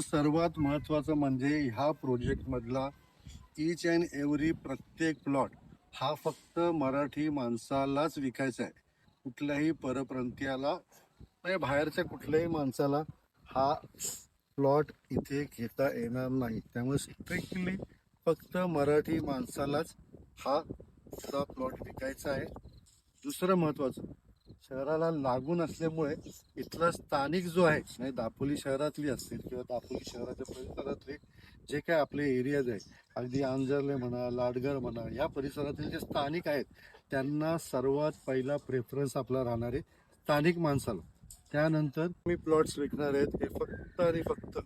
सर्वात महत्त्वाचं म्हणजे ह्या प्रोजेक्टमधला ईच अँड एव्हरी प्रत्येक प्लॉट हा फक्त मराठी माणसालाच विकायचा आहे. कुठल्याही परप्रांतीयाला म्हणजे बाहेरच्या कुठल्याही माणसाला हा प्लॉट इथे घेता येणार नाही. त्यामुळे स्ट्रिक्टली फक्त मराठी माणसालाच हा प्लॉट विकायचा आहे. दुसरं महत्त्वाचं शहराला लागून असल्यामुळे इथला स्थानिक जो आहे म्हणजे दापोली शहरातली असतील किंवा दापोली शहराच्या परिसरातले जे काय आपले एरियाज आहे अगदी आंजर्ले म्हणा लाडगर म्हणा या परिसरातील जे स्थानिक आहेत त्यांना सर्वात पहिला प्रेफरन्स आपला राहणार आहे स्थानिक माणसाला. त्यानंतर मी प्लॉट्स विकणार आहेत हे फक्त आणि फक्त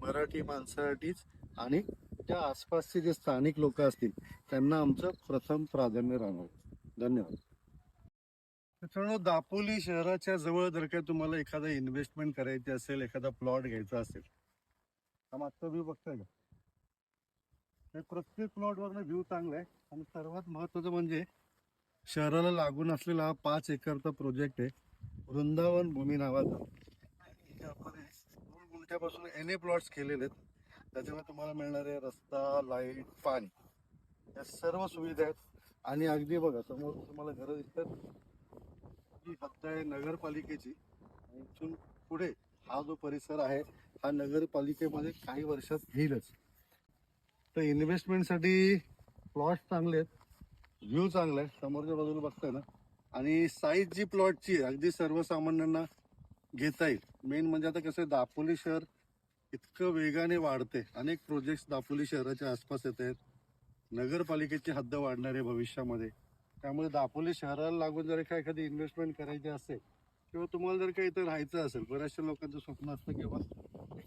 मराठी माणसासाठीच आणि त्या आसपासचे जे स्थानिक लोक असतील त्यांना आमचं प्रथम प्राधान्य राहणार धन्यवाद. मित्रांनो दापोली शहराच्या जवळ जर काय तुम्हाला एखादा इन्व्हेस्टमेंट करायची असेल एखादा प्लॉट घ्यायचा असेल हा मागचा व्ह्यू बघताय का? हे प्रत्येक प्लॉटवरनं व्ह्यू चांगला आहे. आणि सर्वात महत्वाचं म्हणजे शहराला लागून असलेला हा पाच एकरचा प्रोजेक्ट आहे वृंदावन भूमी नावाचा. दोन गुंठ्यापासून एन ए प्लॉट्स केलेले आहेत. त्याच्यामुळे तुम्हाला मिळणारे रस्ता लाइट पाणी. या सर्व सुविधा आहेत. आणि अगदी बघा समोर तुम्हाला घरं दिसतात. ही हद्द आहे नगरपालिकेची इथून पुढे हा जो परिसर आहे हा नगरपालिकेमध्ये काही वर्षात येईलच. तर इन्व्हेस्टमेंटसाठी प्लॉट चांगले आहेत व्ह्यू चांगला आहे समोरच्या बाजूला बघताय ना. आणि साईज जी प्लॉटची आहे अगदी सर्वसामान्यांना घेता येईल. मेन म्हणजे आता कसं आहे, दापोली शहर इतकं वेगाने वाढते. अनेक प्रोजेक्ट दापोली शहराच्या आसपास येत आहेत. नगरपालिकेची हद्द वाढणार आहे भविष्यामध्ये. त्यामुळे दापोली शहराला लागून जर का एखादी इन्व्हेस्टमेंट करायची असेल किंवा तुम्हाला जर काही इथं राहायचं असेल बऱ्याचशा लोकांचं स्वप्न असतं किंवा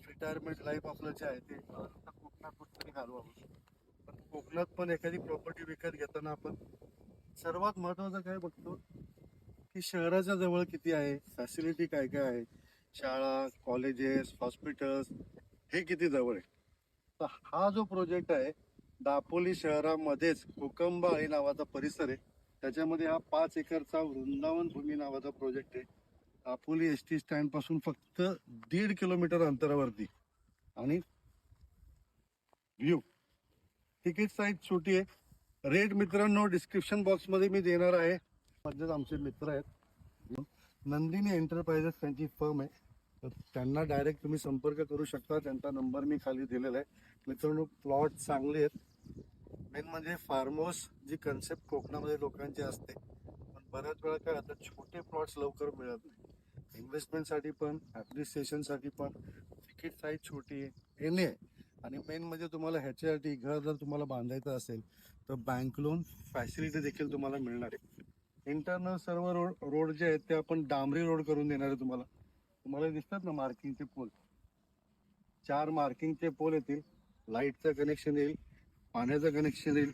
रिटायरमेंट लाईफ आपलं जे आहे ते कोकणात कुठेतरी घालवावं. पण कोकणात पण एखादी प्रॉपर्टी विकत घेताना आपण सर्वात महत्वाचं काय बघतो की शहराच्या जवळ किती आहे फॅसिलिटी काय काय आहे शाळा कॉलेजेस हॉस्पिटल्स हे किती जवळ आहे? तर हा जो प्रोजेक्ट आहे दापोली शहरामध्येच कोकंबाळी नावाचा परिसर आहे. त्याच्यामध्ये हा पाच एकरचा वृंदावन भूमी नावाचा प्रोजेक्ट आहे. आपोली एस टी स्टँडपासून फक्त दीड किलोमीटर अंतरावरती. आणि व्ह्यू तिकीट साईज छोटी आहे. रेट मित्रांनो डिस्क्रिप्शन बॉक्समध्ये मी देणार आहे. मध्येच आमचे मित्र आहेत. नंदिनी एंटरप्राइजेस त्यांची फर्म आहे. तर त्यांना डायरेक्ट तुम्ही संपर्क करू शकता. त्यांचा नंबर मी खाली दिलेला आहे. मित्रांनो प्लॉट चांगले आहेत. मेन म्हणजे फार्म हाऊस जी कन्सेप्ट कोकणामध्ये लोकांची असते. पण बऱ्याच वेळा काय आता छोटे प्लॉट्स लवकर मिळत नाही. इन्व्हेस्टमेंटसाठी पण ॲडमिनिस्ट्रेशनसाठी पण तिकीट साईज छोटी आहे एन आहे. आणि मेन म्हणजे तुम्हाला ह्याच्यासाठी घर जर तुम्हाला बांधायचं असेल तर बँक लोन फॅसिलिटी देखील तुम्हाला मिळणार आहे. इंटरनल सर्व रोड रोड जे आहेत ते आपण डांबरी रोड करून देणार आहे तुम्हाला. तुम्हाला दिसतात ना मार्किंगचे पोल चार मार्किंगचे पोल येतील. लाईटचं कनेक्शन येईल. पाण्याचं कनेक्शन येईल.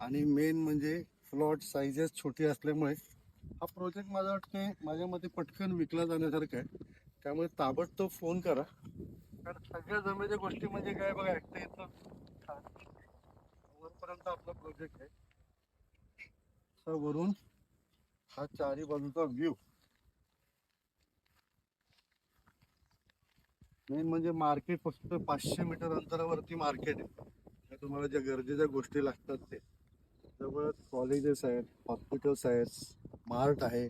आणि मेन म्हणजे प्लॉट साईजेस छोटी असल्यामुळे हा प्रोजेक्ट माझा वाटते माझ्या मते पटकन विकला जाण्यासारखा आहे. त्यामुळे ताबडतोब फोन करा. कारण सगळ्या जमेच्या गोष्टी म्हणजे काय बघा ऐकता येतं वरपर्यंत आपला प्रोजेक्ट आहे. तर वरून हा चारी बाजूचा व्ह्यू मेन म्हणजे मार्केट फक्त पाचशे मीटर अंतरावरती मार्केट आहे. तुम्हाला ज्या गरजेच्या गोष्टी लागतात ते. जवळच कॉलेजेस आहेत हॉस्पिटल्स आहेत मार्ट आहे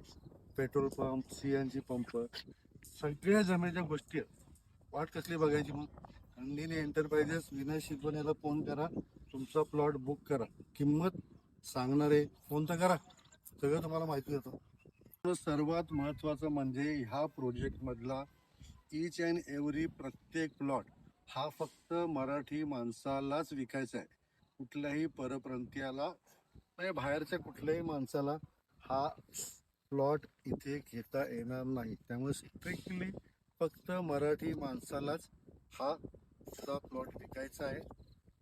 petrol pump C N G pump सगळ्या जमेच्या गोष्टी आहेत. वाट कसली बघायची मग? नंदिनी एंटरप्राइजेस विनय शिकवण याला फोन करा. तुमचा प्लॉट बुक करा. किंमत सांगणारे फोन तर करा. सगळं तुम्हाला माहिती देतो सर्वात महत्वाचं म्हणजे ह्या प्रोजेक्टमधला ईच अँड एव्हरी प्रत्येक प्लॉट हा फक्त मराठी माणसालाच विकायचा आहे. कुठल्याही परप्रांतीयाला म्हणजे बाहेरच्या कुठल्याही माणसाला हा प्लॉट इथे घेता येणार नाही. त्यामुळे स्ट्रिक्टली फक्त मराठी माणसालाच हा प्लॉट विकायचा आहे.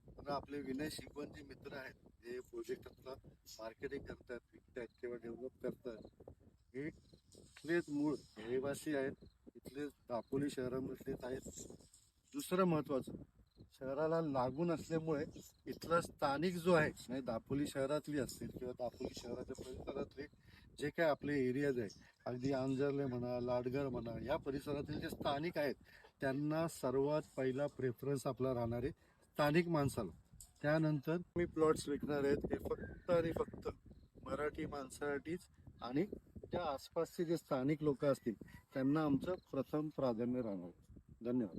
आता आपले विनय शिकवण जे मित्र आहेत जे प्रोजेक्टातला मार्केटिंग करतात विकतात किंवा डेव्हलप करतात हे इथलेच मूळ रहिवासी आहेत. इथलेच दापोली शहरामधलेच आहेत. दुसरं महत्वाचं शहराला लागून असल्यामुळे इथला स्थानिक जो आहे म्हणजे दापोली शहरातली असतील किंवा दापोली शहराच्या परिसरातले जे काय आपले एरियाज आहे अगदी आंजर्ले म्हणा लाडगर म्हणा या परिसरातील जे स्थानिक आहेत त्यांना सर्वात पहिला प्रेफरन्स आपला राहणार आहे स्थानिक माणसाला. त्यानंतर मी प्लॉट्स विकणार आहेत हे फक्त आणि फक्त मराठी माणसासाठीच आणि त्या आसपासचे जे स्थानिक लोक असतील त्यांना आमचं प्रथम प्राधान्य राहणार धन्यवाद.